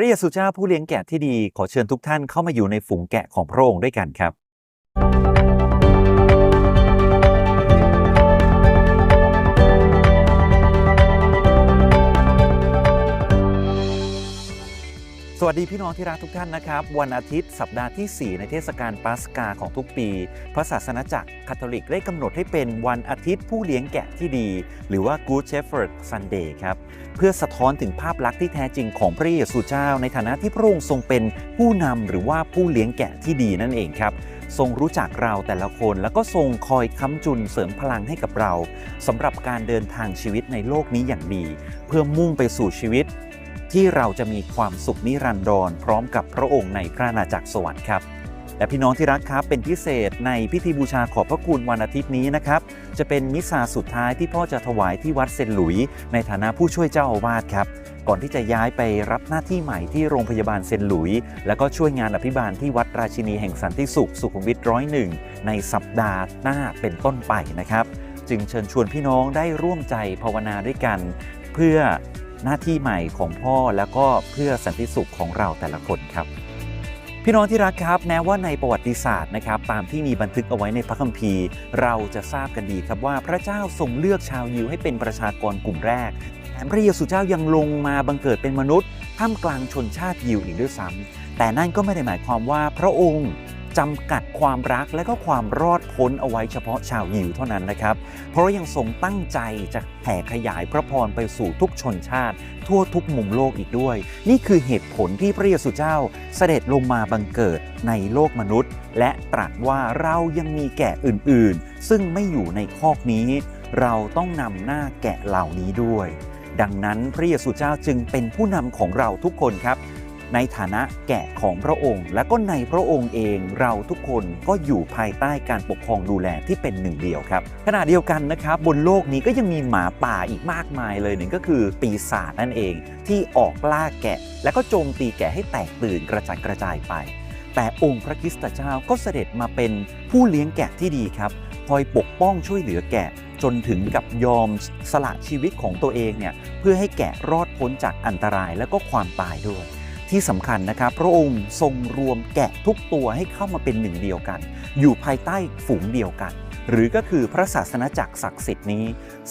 พระเยซูเจ้าผู้เลี้ยงแกะที่ดีขอเชิญทุกท่านเข้ามาอยู่ในฝูงแกะของพระองค์ด้วยกันครับ สวัสดีพี่น้องที่รักทุกท่านนะครับ วันอาทิตย์สัปดาห์ที่ 4 ในเทศกาลปัสกาของทุกปี พระศาสนาจักรคาทอลิกได้กำหนดให้เป็นวันอาทิตย์ผู้เลี้ยงแกะที่ดี หรือว่า Good Shepherd Sunday ครับ เพื่อสะท้อนถึงภาพลักษณ์ที่แท้จริงของพระเยซูเจ้า ในฐานะที่พระองค์ทรงเป็นผู้นำหรือว่าผู้เลี้ยงแกะที่ดีนั่นเองครับทรงรู้จักเราแต่ละคนแล้วก็ทรงคอยค้ำจุนเสริมพลังให้กับเราสำหรับการเดินทางชีวิตในโลกนี้อย่างดี เพื่อมุ่งไปสู่ชีวิต ที่เราจะมีความสุขนิรันดรพร้อมกับพระองค์ในพระอาณาจักรสวรรค์ครับและพี่น้องที่รักครับเป็นพิเศษในพิธีบูชาขอบพระคุณวันอาทิตย์นี้นะครับจะเป็นมิสซาสุดท้ายที่พ่อจะถวายที่วัดเซนหลุย ในฐานะผู้ช่วยเจ้าอาวาสครับ ก่อนที่จะย้ายไปรับหน้าที่ใหม่ที่โรงพยาบาลเซนหลุย แล้วก็ช่วยงานอภิบาลที่วัดราชินีแห่งสันติสุขสุขุมวิทร้อยหนึ่งในสัปดาห์หน้าเป็นต้นไปนะครับ จึงเชิญชวนพี่น้องได้ร่วมใจภาวนาด้วยกัน เพื่อ หน้าที่ใหม่ของพ่อแล้วก็เพื่อสันติสุขของเราแต่ละคนครับ พี่น้องที่รักครับแม้ว่าในประวัติศาสตร์นะครับ ตามที่มีบันทึกเอาไว้ในพระคัมภีร์ เราจะทราบกันดีครับว่าพระเจ้าทรงเลือกชาวยิวให้เป็นประชากรกลุ่มแรกแถมพระเยซูเจ้ายังลงมาบังเกิดเป็นมนุษย์ท่ามกลางชนชาติยิวอีกด้วยซ้ำแต่นั่นก็ไม่ได้หมายความว่าพระองค์ จำกัดความรักและก็ความรอดพ้นเอาไว้เฉพาะชาวยิวเท่านั้นนะครับ เพราะยังทรงตั้งใจจะแผ่ขยายพระพรไปสู่ทุกชนชาติ ทั่วทุกมุมโลกอีกด้วย นี่คือเหตุผลที่พระเยซูเจ้าเสด็จลงมาบังเกิดในโลกมนุษย์ และตรัสว่าเรายังมีแกะอื่นๆ ซึ่งไม่อยู่ในคอกนี้ เราต้องนำหน้าแกะเหล่านี้ด้วย ดังนั้นพระเยซูเจ้าจึงเป็นผู้นำของเราทุกคนครับ ในฐานะแกะของพระองค์ และก็ในพระองค์เองเราทุกคนก็อยู่ภายใต้การปกครองดูแลที่เป็นหนึ่งเดียวครับขณะเดียวกันนะครับบนโลกนี้ก็ยังมีหมาป่าอีกมากมายเลยหนึ่งก็คือปีศาจนั่นเอง ที่ออกล่าแกะ และก็โจมตีแกะให้แตกตื่นกระจัดกระจายไป แต่องค์พระคริสตเจ้าก็เสด็จมาเป็นผู้เลี้ยงแกะที่ดีครับคอยปกป้องช่วยเหลือแกะจนถึงกับยอมสละชีวิตของตัวเองเนี่ยเพื่อให้แกะรอดพ้นจากอันตรายและก็ความตายด้วย ที่สำคัญนะครับ พระองค์ทรงรวมแกะทุกตัวให้เข้ามาเป็นหนึ่งเดียวกัน อยู่ภายใต้ฝูงเดียวกัน หรือก็คือพระศาสนาจักรศักดิ์สิทธิ์นี้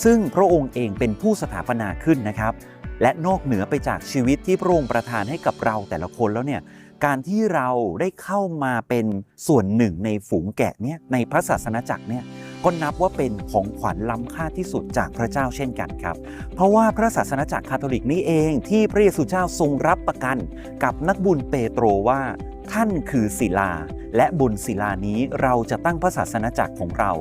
ซึ่งพระองค์เองเป็นผู้สถาปนาขึ้นนะครับ และนอกเหนือไปจากชีวิตที่พระองค์ประทานให้กับเราแต่ละคนแล้วเนี่ยการที่เราได้เข้ามาเป็นส่วนหนึ่งในฝูงแกะเนี่ยในพระศาสนาจักรเนี่ย ก็นับว่าเป็นของขวัญล้ำค่าที่สุดจากพระเจ้าเช่นกันครับ เพราะว่าพระศาสนาจักรคาทอลิกนี่เองที่พระเยซูเจ้าทรงรับประกันกับนักบุญเปโตรว่าท่านคือศิลา และบนศิลานี้เราจะตั้งพระศาสนาจักรของเรา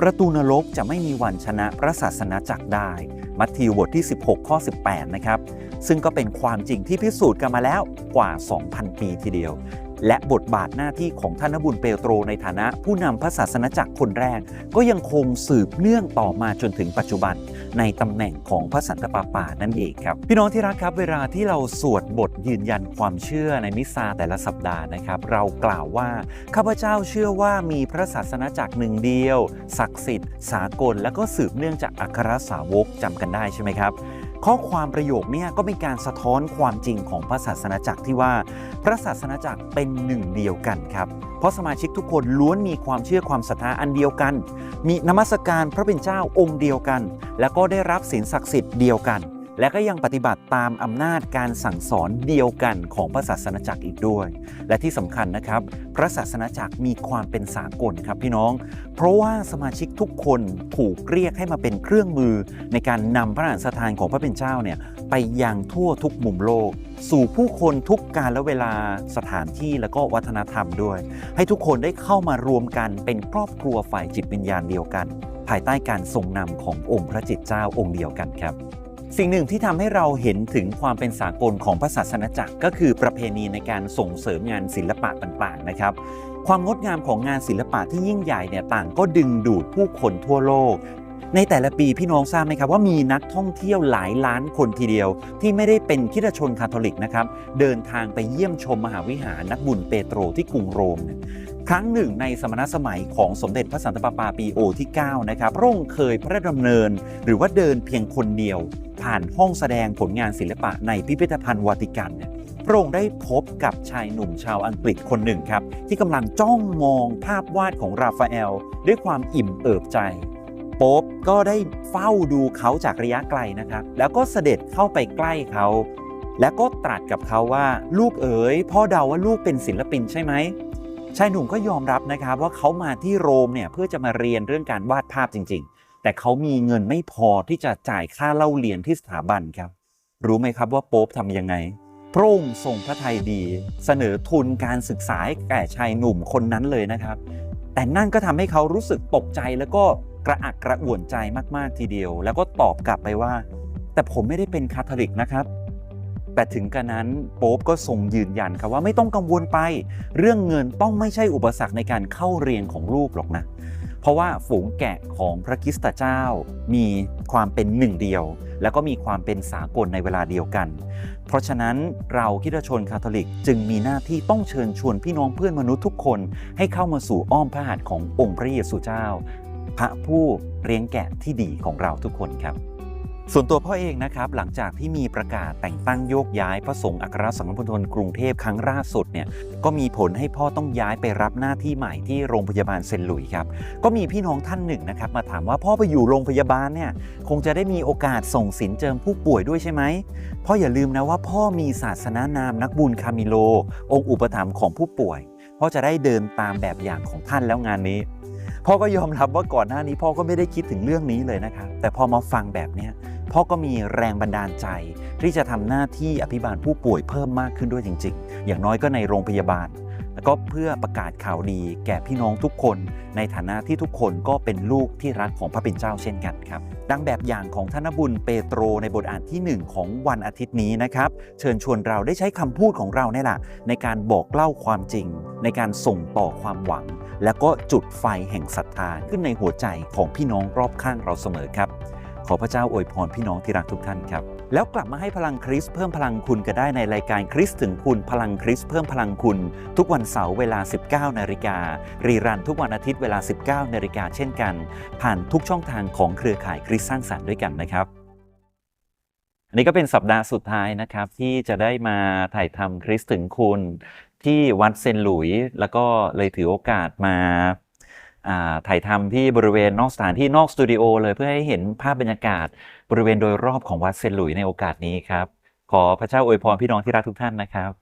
ประตูนรกจะไม่มีวันชนะพระศาสนาจักรได้ มัทธิวบทที่ 16 ข้อ 18 นะครับ ซึ่งก็เป็นความจริงที่พิสูจน์กันมาแล้วกว่า 2,000 ปีทีเดียว และบทบาทหน้าที่ของท่านนบุญเปโตรในฐานะผู้นำพระศาสนาจักรคนแรก ก็ยังคงสืบเนื่องต่อมาจนถึงปัจจุบัน ในตำแหน่งของพระสันตะปาปานั่นเองครับ พี่น้องที่รักครับเวลาที่เราสวดบทยืนยันความเชื่อในมิสซาแต่ละสัปดาห์นะครับ เรากล่าวว่าข้าพเจ้าเชื่อว่ามีพระศาสนาจักรหนึ่งเดียว ศักดิ์สิทธิ์ สากล และก็สืบเนื่องจากอัครสาวกจำกันได้ใช่ไหมครับ ข้อความประโยคเนี่ยก็เป็นการสะท้อนความจริงของพระศาสนาจักรที่ว่า พระศาสนาจักรเป็นหนึ่งเดียวกันครับ เพราะสมาชิกทุกคนล้วนมีความเชื่อความศรัทธาอันเดียวกัน มีนมัสการพระเป็นเจ้าองค์เดียวกัน แล้วก็ได้รับศีลศักดิ์สิทธิ์เดียวกัน และก็ยังปฏิบัติตามอำนาจการสั่งสอนเดียวกันของพระศาสนาจักรอีกด้วย และที่สำคัญนะครับ พระศาสนาจักรมีความเป็นสากลครับพี่น้อง เพราะว่าสมาชิกทุกคนถูกเรียกให้มาเป็นเครื่องมือ ในการนำพระราชทานของพระเป็นเจ้าเนี่ยไปยังทั่วทุกมุมโลก สู่ผู้คนทุกการและเวลาสถานที่และก็วัฒนธรรมด้วย ให้ทุกคนได้เข้ามารวมกันเป็นครอบครัวฝ่ายจิตวิญญาณเดียวกัน ภายใต้การทรงนำขององค์พระจิตเจ้าองค์เดียวกันครับ สิ่งหนึ่งที่ทำให้เราเห็นถึงความเป็นสากลของพระศาสนาจักร ก็คือประเพณีในการส่งเสริมงานศิลปะต่างๆนะครับ ความงดงามของงานศิลปะที่ยิ่งใหญ่เนี่ยต่างก็ดึงดูดผู้คนทั่วโลก ในแต่ละปีพี่น้องทราบไหมครับว่ามีนักท่องเที่ยวหลายล้านคนทีเดียว ที่ไม่ได้เป็นคริสตชนคาทอลิกนะครับเดินทางไปเยี่ยมชมมหาวิหารนักบุญเปโตรที่กรุงโรมเนี่ยครั้งหนึ่งในสมณสมัยของสมเด็จพระสันตะปาปาปีโอที่ 9 นะครับพระองค์เคยพระราชดำเนิน หรือว่าเดินเพียงคนเดียว ผ่านห้องแสดงผลงานศิลปะในพิพิธภัณฑ์วาติกันเนี่ยพระองค์ได้พบกับชายหนุ่มชาวอังกฤษคนหนึ่งครับ ที่กำลังจ้องมองภาพวาดของราฟาเอล ด้วยความอิ่มเอิบใจโป๊ปก็ได้เฝ้าดูเขาจากระยะไกลนะครับ แล้วก็เสด็จเข้าไปใกล้เขา แล้วก็ตรัสกับเขาว่าลูกเอ๋ยพ่อเดาว่าลูกเป็นศิลปินใช่ไหมชายหนุ่มก็ยอมรับนะครับว่าเขามาที่โรมเนี่ยเพื่อจะมาเรียนเรื่องการวาดภาพจริง ๆ แต่เขามีเงินไม่พอที่จะจ่ายค่าเล่าเรียนที่สถาบันครับ รู้ไหมครับว่าโป๊ปทำยังไงพระองค์ทรงพระทัยดี เสนอทุนการศึกษาให้แก่ชายหนุ่มคนนั้นเลยนะครับ แต่นั่นก็ทำให้เขารู้สึกตกใจแล้วก็กระอักกระอ่วนใจมาก ๆ ทีเดียว แล้วก็ตอบกลับไปว่า แต่ผมไม่ได้เป็นคาทอลิกนะครับ แต่ถึงกระนั้นโป๊ปก็ทรงยืนยันครับว่าไม่ต้องกังวลไป เรื่องเงินต้องไม่ใช่อุปสรรคในการเข้าเรียนของลูกหรอกนะ เพราะว่าฝูงแกะของพระคริสตเจ้า มีความเป็นหนึ่งเดียว แล้วก็มีความเป็นสากลในเวลาเดียวกัน เพราะฉะนั้นเราคิดชนคาทอลิกจึงมีหน้าที่ต้องเชิญชวนพี่น้องเพื่อนมนุษย์ทุกคน ให้เข้ามาสู่อ้อมพระหัตถ์ขององค์พระเยซูเจ้า พระผู้เลี้ยงแกะที่ดีของเราทุกคนครับ ส่วนตัวพ่อเองนะครับหลังจากที่มีประกาศแต่งตั้งโยกย้ายพระสงฆ์อัครสังฆปนกรุงเทพครั้งล่าสุดเนี่ยก็มีผลให้พ่อต้องย้ายไปรับหน้าที่ใหม่ที่โรงพยาบาลเซนหลุยครับก็มีพี่น้องท่านหนึ่งนะครับมาถามว่าพ่อไปอยู่โรงพยาบาลเนี่ยคงจะได้มีโอกาสส่งสินเจิมผู้ป่วยด้วยใช่ไหมพ่ออย่าลืมนะว่าพ่อมีศาสนานามนักบุญคามิโล องค์อุปถัมภ์ของผู้ป่วยพ่อจะได้เดินตามแบบอย่างของท่านแล้วงานนี้พ่อก็ยอมรับว่าก่อนหน้านี้พ่อก็ไม่ได้คิดถึงเรื่องนี้เลยนะครับแต่พอมาฟังแบบเนี้ย พ่อก็มีแรงบันดาลใจ ที่จะทำหน้าที่อภิบาลผู้ป่วยเพิ่มมากขึ้นด้วยจริง ๆ อย่างน้อยก็ในโรงพยาบาล แล้วก็เพื่อประกาศข่าวดีแก่พี่น้องทุกคน ในฐานะที่ทุกคนก็เป็นลูกที่รักของพระเป็นเจ้าเช่นกันครับ ดังแบบอย่างของธนบุญเปโตรในบทอ่านทีหนึ่1 ของวันอาทิตย์นี้นะครับ เชิญชวนเราได้ใช้คำพูดของเราเนี่ยแหละในการบอกเล่าความจริง ในการส่งต่อความหวัง แล้วก็จุดไฟแห่งศรัทธาขึ้นในหัวใจของพี่น้องรอบข้างเราเสมอครับ อพระเจ้าอวยพรพี่น้องที่รักทุกท่านครับ แล้วกลับมาให้พลังคริสเพิ่มพลังคุณก็ได้ในรายการคริสถึงคุณพลังคริสเพิ่มพลังคุณ ทุกวันเสาร์เวลา 19 นาฬิกา รีรันทุกวันอาทิตย์เวลา 19 นาฬิกาเช่นกัน ผ่านทุกช่องทางของเครือข่ายคริสต์สร้างสรรค์ด้วยกันนะครับอันนี้ก็เป็นสัปดาห์สุดท้ายนะครับ ที่จะได้มาถ่ายทำคริสถึงคุณที่วัดเซนหลุยส์แล้วก็เลยถือโอกาสมา ถ่ายทำที่บริเวณนอกสถานที่นอกสตูดิโอเลยเพื่อให้เห็นภาพบรรยากาศ บริเวณโดยรอบของวัดเซนหลุยในโอกาสนี้ครับ ขอพระเจ้าอวยพรพี่น้องที่รักทุกท่านนะครับ